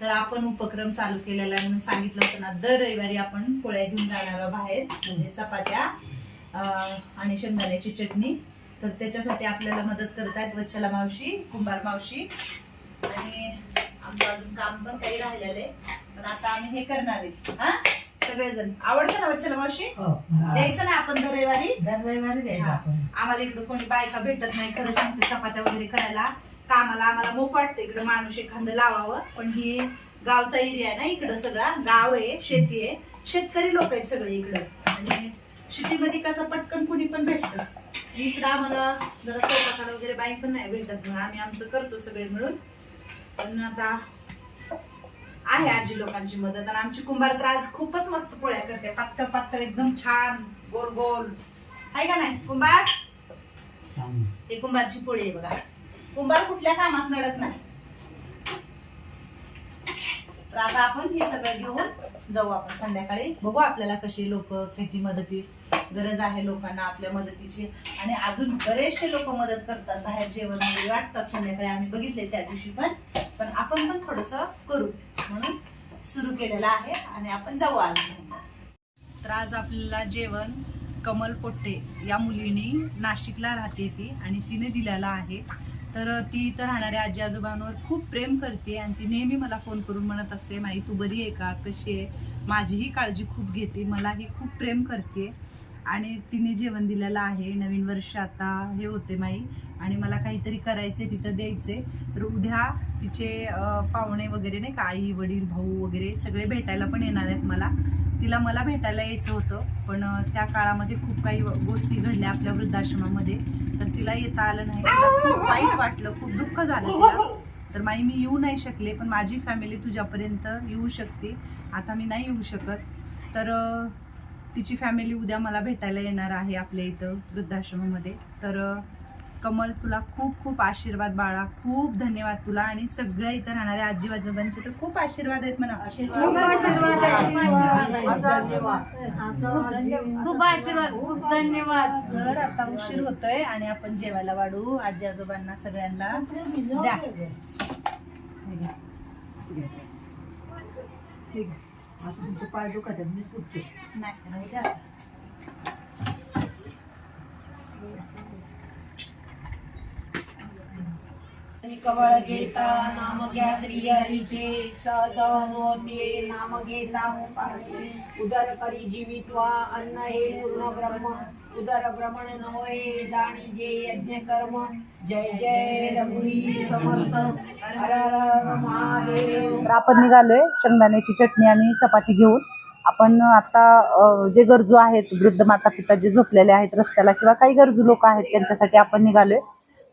तर आपण उपक्रम चालू केलेला सांगितलं होतं ना दर रविवारी आपण पोळ्या घेऊन जाणार आहोत बाहेर म्हणजे चपात्या आणि शेंगदाण्याची चटणी. तर त्याच्यासाठी आपल्याला मदत करत आहेत वच्छला मावशी कुंभार मावशी. आणि आमचं अजून काम पण काही राहिलेलं आहे. पण आता आम्ही हे करणार आहे. हा? सगळेजण. आवडतं ना वच्छला मावशी? द्यायचं ना आपण दर रविवारी? दर रविवारी द्यायचं आम्हाला इकडे कोणी बायका भेटत नाही खरं सांगते चपात्या वगैरे करायला. कामाला आम्हाला मोक वाटतं. इकडे माणूस एखादं लावावं. पण ही गावचा एरिया आहे ना इकडं सगळा. गाव आहे शेती आहे. शेतकरी लोक आहेत सगळे इकडं. आणि शेतीमध्ये कसं पटकन कुणी पण भेटतं. इकडं आम्हाला जरा स्वयंपाकाला वगैरे बाई पण नाही भेटत. मग आम्ही आमचं करतो सगळे मिळून. पण आता आहे आजी लोकांची मदत. आणि आमची कुंभार तर आज खूपच मस्त पोळ्या करते. पातळ पातळ एकदम छान गोल गोल. आहे का नाही? कुंभार? हे कुंभारची पोळी आहे बघा. कुंभार कुठल्या कामात नडत नाही. तर आता आपण हे सगळं घेऊन जाऊ आपण. संध्याकाळी बघू आपल्याला कशी लोक किती मदती गरज आहे लोकांना आपल्या मदतीची. आणि अजून बरेचसे लोक मदत करतात. बाहेर जेवण वगैरे वाटतात संध्याकाळी. आम्ही बघितले त्या दिवशी पण. पण आपण पण थोडस करू. म्हणून सुरू केलेलं आहे. आणि आपण जाऊ आज. तर आज आपल्याला जेवण कमल पोट्टे या मुलीने नाशिकला राहते ती आणि तिने दिलेला आहे. तर ती इथं राहणाऱ्या आजी आजोबांवर खूप प्रेम करते आणि ती नेहमी मला फोन करून म्हणत असते माई तू बरी आहे का? कशी आहे? माझीही काळजी खूप घेते मलाही खूप प्रेम करते. आणि तिने जेवण दिलेलं आहे. नवीन वर्ष आता हे होते माई. आणि मला काहीतरी करायचे तिथं द्यायचे तर उद्या तिचे पाहुणे वगैरे नाही का आई वडील भाऊ वगैरे सगळे भेटायला पण येणार आहेत मला. तिला मला भेटायला यायचं होतं पण त्या काळामध्ये खूप काही गोष्टी घडल्या आपल्या वृद्धाश्रमामध्ये. तर तिला येता आलं नाही. तिला खूप वाईट वाटलं खूप दुःख झालं तिला. तर माई मी येऊ नाही शकले पण माझी फॅमिली तुझ्यापर्यंत येऊ शकते. आता मी नाही येऊ शकत. तर तिची फॅमिली उद्या मला भेटायला येणार आहे आपल्या इथं वृद्धाश्रमामध्ये. तर कमल तुला खूप खूप आशीर्वाद बाळा. खूप धन्यवाद तुला आणि सगळ्या इथं राहणाऱ्या आजी आजोबांचे तर खूप आशीर्वाद आहेत म्हणा. खूप आशीर्वाद खूप आशीर्वाद खूप धन्यवाद. तर आता उशीर होतोय आणि आपण जेवायला वाढू. आजी आजोबांना सगळ्यांना द्या. ठीक आहे आता तुमचे पाय दुखत आहेत. मी तुटते नाही श्री कवळ घेता नाम घ्या श्री हरीचे. सदन होते नाम घेता मुखाचे उदर करी जीवित्वा अन्न हे पूर्ण ब्रह्म. उदर भ्रमण न जाणी जे यज्ञ कर्म. जय जय रघुरी समर्थ. हर हर महादेव. तर आपण निघालोय शेंगदाण्याची चटणी आणि चपाती घेऊन. आपण आता जे गरजू आहेत वृद्ध माता पिता जे झोपलेले आहेत रस्त्याला किंवा काही गरजू लोक आहेत त्यांच्यासाठी आपण निघालोय.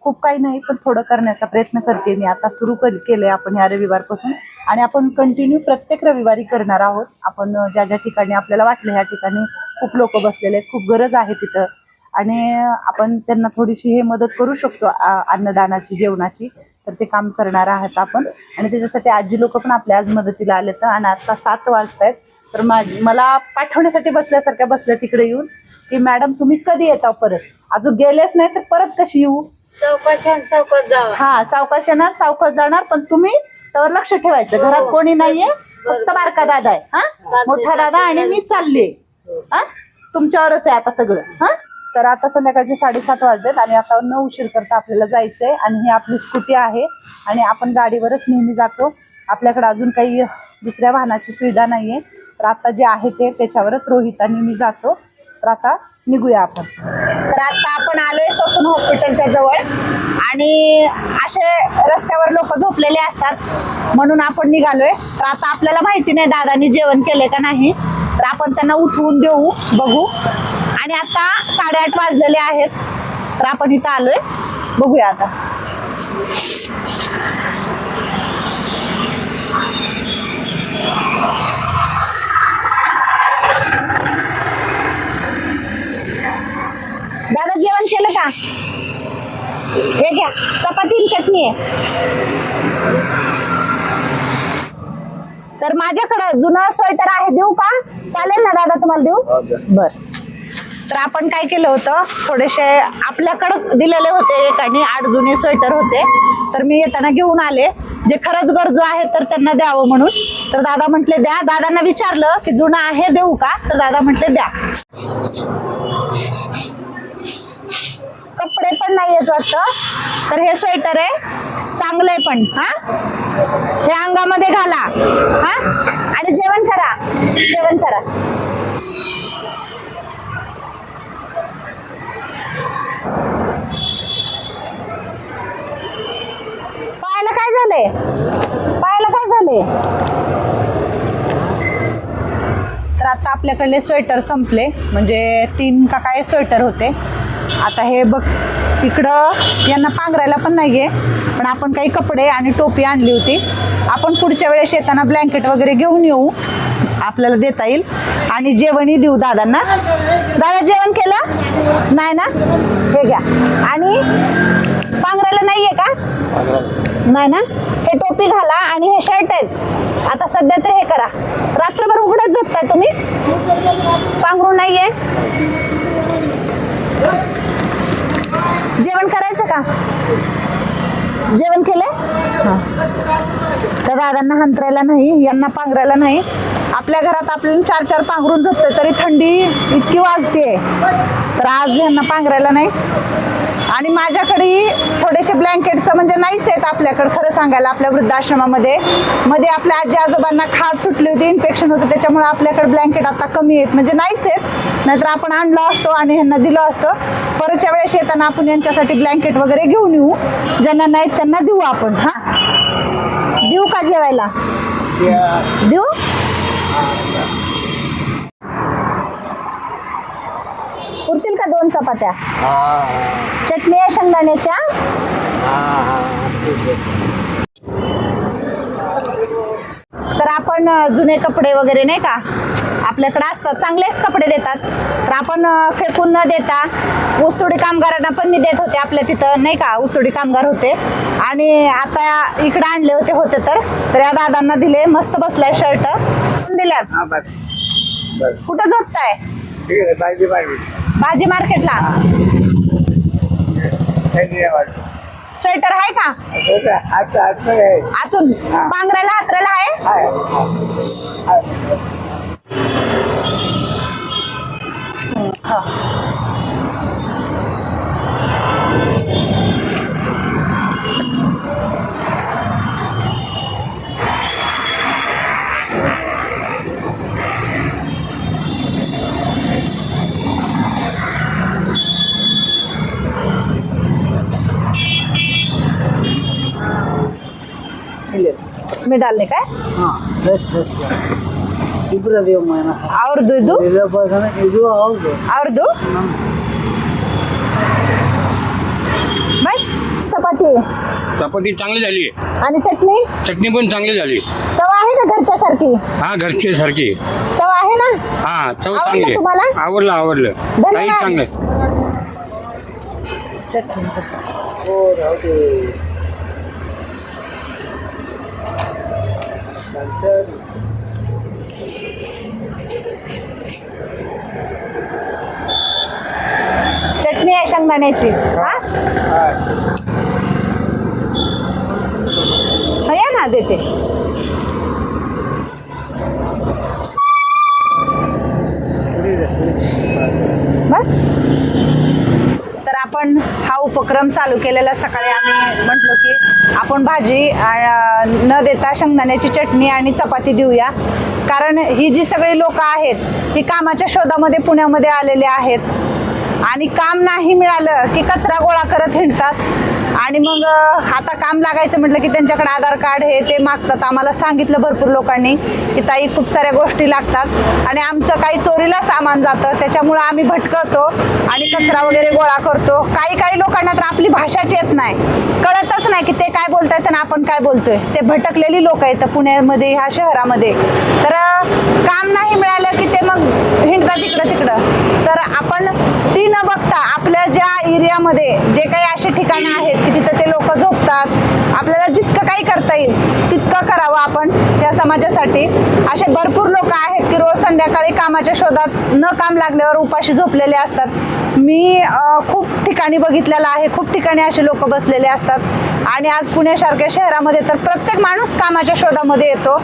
खूप काही नाही पण थोडं करण्याचा प्रयत्न करते मी. आता सुरू कर केलंय आपण या रविवारपासून. आणि आपण कंटिन्यू प्रत्येक रविवारी करणार आहोत. आपण ज्या ज्या ठिकाणी आपल्याला वाटलं ह्या ठिकाणी खूप लोक बसलेले आहेत खूप गरज आहे तिथं. आणि आपण त्यांना थोडीशी हे मदत करू शकतो अन्नदानाची जेवणाची. तर ते काम करणार आहात आपण. आणि त्याच्यासाठी आजी लोक पण आपल्या आज मदतीला आले तर आणि आता सात वाजतायत. तर माझी मला पाठवण्यासाठी बसल्यासारख्या बसल्या तिकडे येऊन की मॅडम तुम्ही कधी येता परत? अजून गेलेच नाही तर परत कशी येऊ? हा सावकाश येणार सावकाश जाणार पण तुम्ही तर लक्ष ठेवायचं. घरात कोणी नाहीये फक्त बारका दादा आहे. हा? मोठा दादा आणि मी चालले हा. तुमच्यावरच आहे आता सगळं. हा? तर आता संध्याकाळचे साडेसात वाजलेत आणि आता न उशीर करता आपल्याला जायचंय आणि ही आपली स्कूटी आहे आणि आपण गाडीवरच नेहमी जातो. आपल्याकडे अजून काही दुसऱ्या वाहनाची सुविधा नाहीये. तर आता जे आहे ते त्याच्यावरच रोहित आणि मी जातो. तर आता निघूया आपण. तर आता आपण आलोय ससून हॉस्पिटलच्या जवळ. आणि असे रस्त्यावर लोक झोपलेले असतात. म्हणून आपण निघालोय. तर आता आपल्याला माहिती नाही दादानी जेवण केले का नाही. तर आपण त्यांना उठवून देऊ बघू. आणि आता साडेआठ वाजलेले आहेत. तर आपण इथं आलोय. बघूया आता. दादा जेवण केलं का? हे घ्या चपाती चटणी आहे. तर माझ्याकडं जुनं स्वेटर आहे देऊ का? चालेल ना दादा तुम्हाला देऊ? बर. तर आपण काय केलं होतं थोडेसे आपल्याकडं दिलेले होते एकाने आठ जुने स्वेटर होते. तर मी येताना घेऊन आले. जे खरंच गरजू आहेत तर त्यांना द्यावं म्हणून. तर दादा म्हटले द्या. दादांना विचारलं की जुनं आहे देऊ का? तर दादा म्हटले द्या. कपडे पण नाही येत वाटतं. तर हे स्वेटर आहे. चांगलं आहे पण हा? हे अंगामध्ये घाला हा? आणि जेवण करा. जेवण करा. पायाला काय झालंय? पायाला काय झाले तर आता आपल्याकडले स्वेटर संपले. म्हणजे तीन का काय स्वेटर होते? आता हे बघ इकडं यांना पांघरायला पण नाही आहे पण आपण काही कपडे आणि टोपी आणली होती. आपण पुढच्या वेळेस येताना ब्लँकेट वगैरे घेऊन येऊ. आपल्याला देता येईल. आणि जेवणही देऊ दादांना. दादा जेवण केलं? नाही ना? हे घ्या. आणि पांघरायला नाही आहे का? नाही ना? हे टोपी घाला आणि हे शर्ट आहेत आता सध्या तर हे करा. रात्रभर उघडत झोपताय तुम्ही. पांघरू नाही आहे करायचं का? जेवण केलंय? हां. त्या दादांना हंतरायला नाही यांना पांघरायला नाही. आपल्या घरात आपल्याला चार चार पांघरून झोपतोय तरी थंडी इतकी वाजते तर आज यांना पांघरायला नाही. आणि माझ्याकडे थोडेसे ब्लँकेटचं म्हणजे नाहीच आहेत आपल्याकडे खरं सांगायला आपल्या वृद्धाश्रमामध्ये. मध्ये आपल्या आजी आजोबांना खाज सुटली होती इन्फेक्शन होतं त्याच्यामुळे आपल्याकडे ब्लँकेट आता कमी आहेत. म्हणजे नाहीच आहेत नाहीतर आपण आणलं असतो आणि ह्यांना दिलं असतं. परतच्या वेळेस येताना आपण यांच्यासाठी ब्लँकेट वगैरे घेऊन येऊ. ज्यांना नाहीत त्यांना देऊ आपण हा. देऊ का जेवायला? देऊ पुरतील का दोन चपात्या चटणी आहे शेंगदाण्याच्या? तर आपण अ, जुने कपडे वगैरे नाही का? आपल्याकडे असतात चांगलेच कपडे देतात. तर आपण अ, फेकून न देता ऊसतोडी कामगारांना पण मी देत होते आपल्या तिथं नाही का? ऊसतोडी कामगार होते. आणि आता इकडे आणले होते होते तर. तर या दादांना दिले मस्त बसलाय शर्ट. दिल्यात? कुठं झोपताय? भाजी मार्केटला? स्वेटर आहे का? आतून? पांघरायला हातरायला आहे? रस में डालने का है? हाँ रस रस और दो दो? और दो। बस चपाती। चांगली झाली आणि चटणी? चटणी पण चांगली झाली. चव आहे ना घरच्या सारखी? हा घरची सारखी. चव आहे ना? हा चव चांगली तुम्हाला? आवडलं आवडलं. काही चांगलं. चटणी चटणी. चटणी आहे शेंगदाण्याची. हा? या ना देते. बस. आपण हा उपक्रम चालू केलेला सकाळी आम्ही म्हटलो की आपण भाजी न देता शेंगदाण्याची चटणी आणि चपाती देऊया. कारण ही जी सगळी लोक आहेत ही कामाच्या शोधामध्ये पुण्यामध्ये आलेले आहेत. आणि काम नाही मिळालं की कचरा गोळा करत हिंडतात. आणि मग आता काम लागायचं म्हटलं की त्यांच्याकडे आधार कार्ड हे ते मागतात. आम्हाला सांगितलं भरपूर लोकांनी की ताई खूप साऱ्या गोष्टी लागतात. आणि आमचं काही चोरीला सामान जातं त्याच्यामुळं आम्ही भटकतो आणि कचरा वगैरे गोळा करतो. काही काही लोकांना तर आपली भाषाच येत नाही. कळतच नाही की ते काय बोलतायत आणि आपण काय बोलतोय. ते भटकलेली लोक आहेत पुण्यामध्ये ह्या शहरामध्ये. तर काम नाही मिळालं की ते मग हिंडतात इकडं तिकडं. तर आपण ती न बघता आपल्या ज्या एरियामध्ये जे काही असे ठिकाणं आहेत की तिथं ते लोक झोपतात. आपल्याला जितकं काही करता येईल तितकं करावं आपण या समाजासाठी. असे भरपूर लोक आहेत की रोज संध्याकाळी कामाच्या शोधात न काम लागल्यावर उपाशी झोपलेले असतात. मी खूप ठिकाणी बघितलेलं आहे. खूप ठिकाणी असे लोक बसलेले असतात. आणि आज पुण्यासारख्या शहरामध्ये तर प्रत्येक माणूस कामाच्या शोधामध्ये येतो.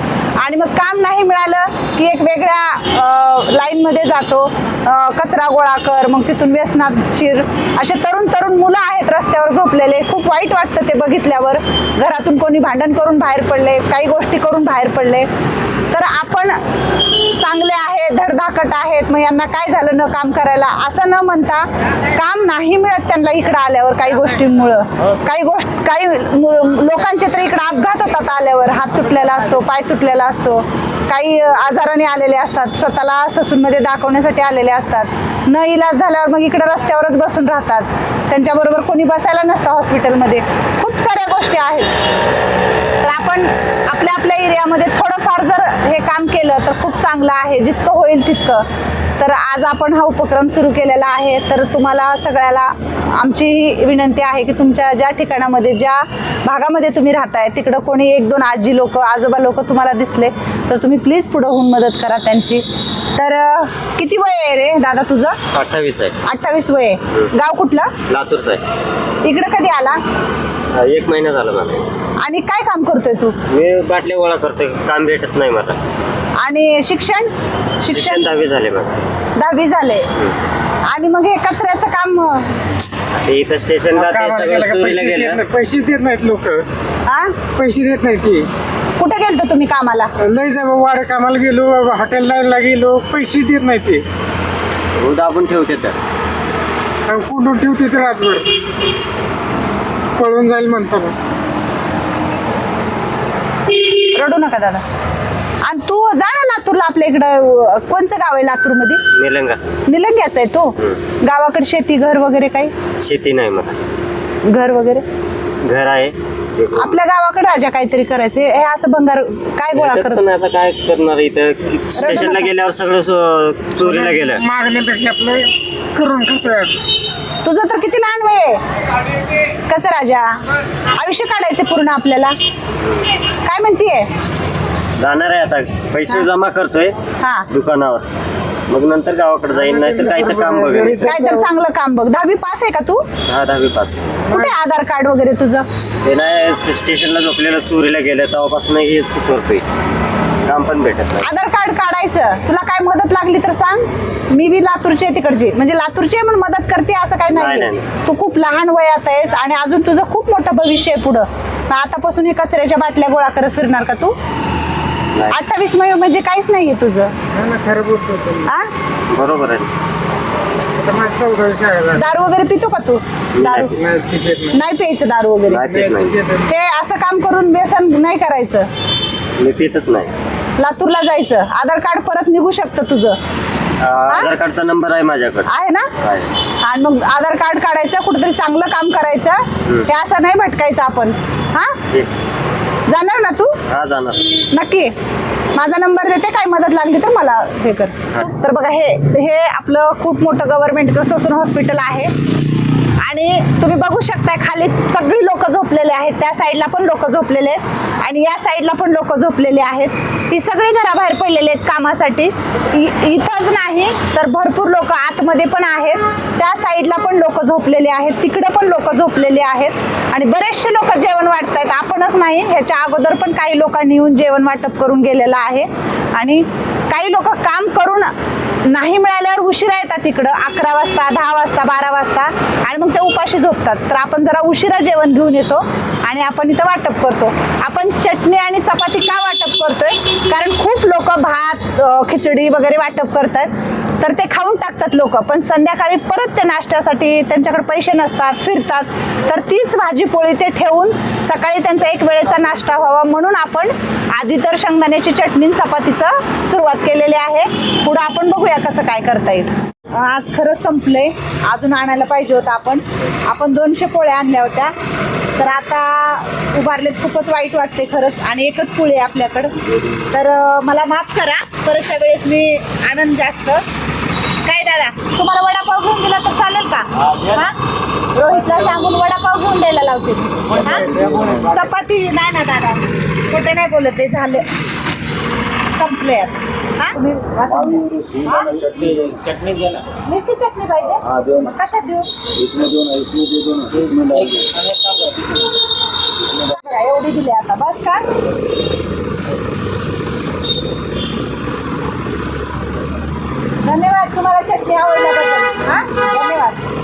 आणि मग काम नाही मिळालं की एक वेगळ्या लाईनमध्ये जातो. कचरा गोळा कर मग तिथून व्यसनात शिर. असे तरुण तरुण मुलं आहेत रस्त्यावर झोपलेले. खूप वाईट वाटतं ते बघितल्यावर. घरातून कोणी भांडण करून बाहेर पडले काही गोष्टी करून बाहेर पडले. तर आपण चांगले आहेत धडधाकट आहेत मग यांना काय झालं न काम करायला असं न म्हणता काम नाही मिळत त्यांना इकडं आल्यावर काही गोष्टींमुळं. काही गोष्ट काही लोकांचे तर इकडं अपघात होतात आल्यावर. हात तुटलेला असतो पाय तुटलेला असतो. काही आजाराने आलेले असतात स्वतःला ससूनमध्ये दाखवण्यासाठी आलेले असतात. न इलाज झाल्यावर मग इकडं रस्त्यावरच बसून राहतात. त्यांच्याबरोबर कोणी बसायला नसतं हॉस्पिटलमध्ये. खूप साऱ्या गोष्टी आहेत. तर आपण आपल्या आपल्या एरियामध्ये थोडंफार जर हे काम केलं तर खूप चांगलं आहे. जितकं होईल तितकं. तर आज आपण हा उपक्रम सुरू केलेला आहे. तर तुम्हाला सगळ्याला आमची ही विनंती आहे की तुमच्या ज्या ठिकाणामध्ये ज्या भागामध्ये तुम्ही राहताय तिकडं कोणी एक दोन आजी लोक आजोबा लोक तुम्हाला दिसले तर तुम्ही प्लीज पुढं होऊन मदत करा त्यांची. तर किती वय आहे रे दादा तुझं? अठ्ठावीस आहे. अठ्ठावीस वय आहे. गाव कुठलं? लातूरचा आहे. इकडं कधी आला? हा, एक महिना झाला मला. आणि काय काम करतोय तू? मी बाटल्या गोळा करतोय काम भेटत नाही मला. आणि शिक्षण? शिक्षण? दहावी झाले मला. दहावी झाले. आणि मग हे कचऱ्याचं काम ते इथं स्टेशनला ते सगळं चोरीला गेलं. पैसे देत नाहीत लोक. हा पैसे देत नाहीत ते. कुठे गेलतो तुम्ही कामाला? लय जा वाडे कामाला गेलो हॉटेल लाईनला गेलो पैसे देत नाही ते. दाबून ठेवते तर. आणि कुंडून ठेवते ते रातभर. पळून जाईल म्हणताना. रडू नका दादा. आणि तू जा ना लातूरला आपल्या इकडं अं, कोणचं गाव आहे लातूरमध्ये निलंगा. निलंग्याच आहे तो? गावाकडे शेती घर वगैरे काही? शेती नाही मला. घर वगैरे? घर आहे. आपल्या गावाकडे राजा काहीतरी करायचे हे असं भंगार काय गोळा करत? पण आता काय करणार इथं? स्टेशनला गेल्यावर सगळं सो- चोरीला गेलं. मागण्यापेक्षा आपलं करून खातोय. तुझं तर किती लहान वय आहे? कसं राजा? आयुष्य काढायचं पूर्ण आपल्याला? काय म्हणतीये? जाणार आहे आता. पैसे जमा करतोय हा. दुकानावर. मग नंतर गावाकडे जाईन नाही तर काय तर काम बघेन. काय तर चांगलं काम बघ. दहावी पास आहे का तू? हा दहावी पास. कुठे आधार कार्ड वगैरे तुझं? ते नाही स्टेशनला झोपलेलं चोरीला गेलं तेव्हापासून हे करतोय काम पण भेटत नाही. आधार कार्ड काढायचं. तुला काय मदत लागली तर सांग. मी बी लातूरची आहे तिकडची. म्हणजे लातूरची आहे म्हणून मदत करते असं काही नाही, नाही नाही, तू खूप लहान वयात आहेस आणि अजून तुझं खूप मोठं भविष्य आहे पुढं. मग आतापासून हे कचऱ्याच्या बाटल्या गोळा करत फिरणार का तू? नाही. अठ्ठावीस वय म्हणजे काहीच नाहीये तुझं. खरं बोलतो तो. हा बरोबर आहे. आता शाळेला दारू वगैरे पितो का तू? दारू? नाही ते देत नाही. नाही प्यायचं दारू वगैरे. नाही पित नाही. हे असं काम करून व्यसन नाही करायचं. मी पितच नाही. लातूरला जायचं. आधार कार्ड परत निघू शकतं तुझं. आधार कार्डचा नंबर आहे माझ्याकडे. आहे ना? आणि मग आधार कार्ड काढायचं कुठेतरी चांगलं काम करायचं. हे असं नाही भटकायचं आपण. हा? जाणार ना तू? हा जाणार. नक्की. माझा नंबर देते काय मदत लागली तर मला हे कर. तर बघा हे हे आपलं खूप मोठं गव्हर्नमेंटचं ससून हॉस्पिटल आहे. आणि तुम्ही बघू शकताय खाली सगळी लोक झोपलेले आहेत. त्या साईडला पण लोक झोपलेले आहेत. आणि या साईडला पण लोक झोपलेले आहेत. ती सगळी घराबाहेर पडलेले आहेत कामासाठी. इ- इथंच नाही तर भरपूर लोक आतमध्ये पण आहेत. त्या साईडला पण लोक झोपलेले आहेत. तिकडे पण लोक झोपलेले आहेत. आणि बरेचसे लोक जेवण वाटत आहेत आपणच नाही. ह्याच्या अगोदर पण काही लोकांनी येऊन जेवण वाटप करून गेलेलं आहे. आणि काही लोक काम करून नाही मिळाल्यावर उशिरा येतात तिकडं अकरा वाजता दहा वाजता बारा वाजता आणि मग ते उपाशी झोपतात. तर आपण जरा उशिरा जेवण घेऊन येतो आणि आपण इथं वाटप करतो. आपण चटणी आणि चपाती का वाटप करतोय? कारण खूप लोक भात खिचडी वगैरे वाटप करतात. तर ते खाऊन टाकतात लोक. पण संध्याकाळी परत ते नाश्त्यासाठी त्यांच्याकडे पैसे नसतात फिरतात. तर तीच भाजी पोळी ते ठेवून सकाळी त्यांचा एक वेळेचा नाश्ता व्हावा म्हणून आपण आधी तर शेंगदाण्याची चटणी चपातीचं सुरुवात केलेली आहे. पुढं आपण बघूया कसं काय करता येईल. आज खरंच संपलंय. अजून आणायला पाहिजे होतं आपण. आपण दोनशे पोळ्या आणल्या होत्या. तर आता उभारलेत खूपच वाईट वाटते खरंच. आणि एकच पोळी आहे आपल्याकडं. तर मला माफ करा. परतच्या वेळेस मी आनंद जास्त. काय दादा तुम्हाला वडापाव घेऊन दिला तर चालेल का? हा रोहितला सांगून वडापाव घेऊन द्यायला लावते. हा? चपाती नाही ना दादा. कुठे नाही बोलत ते झालं. चटणी ना चटणी पाहिजे? देऊ कशात देऊ? एवढी दिली आता. बस का? धन्यवाद तुम्हाला चटणी आवडल्याबद्दल. हा? धन्यवाद.